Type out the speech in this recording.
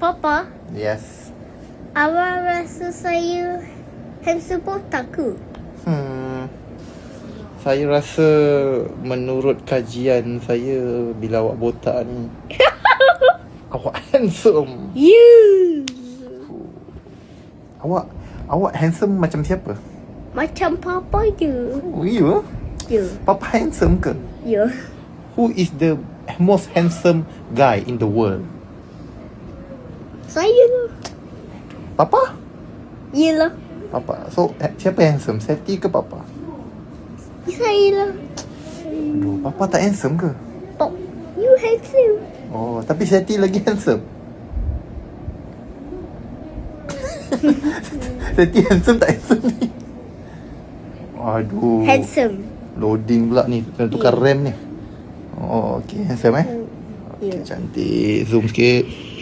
Papa, Yes. awak rasa saya handsome botak ke? Hmm. Saya rasa menurut kajian saya bila awak botak ni awak handsome. You. Awak awak handsome macam siapa? Macam papa je. Oh, you? Ya. Papa handsome ke? Ya. Who is the most handsome guy in the world? Saya lah. Papa? Yelah. Papa. So eh, siapa handsome? Seti ke Papa? Saya lah. Aduh, Papa tak handsome ke? Pop. You handsome. Oh, tapi Seti lagi handsome. Seti handsome tak handsome ni? Aduh. Handsome. Loading pula ni. Kena tukar RAM ni. Oh, okay. Handsome eh? Ya. Okay, cantik. Zoom sikit.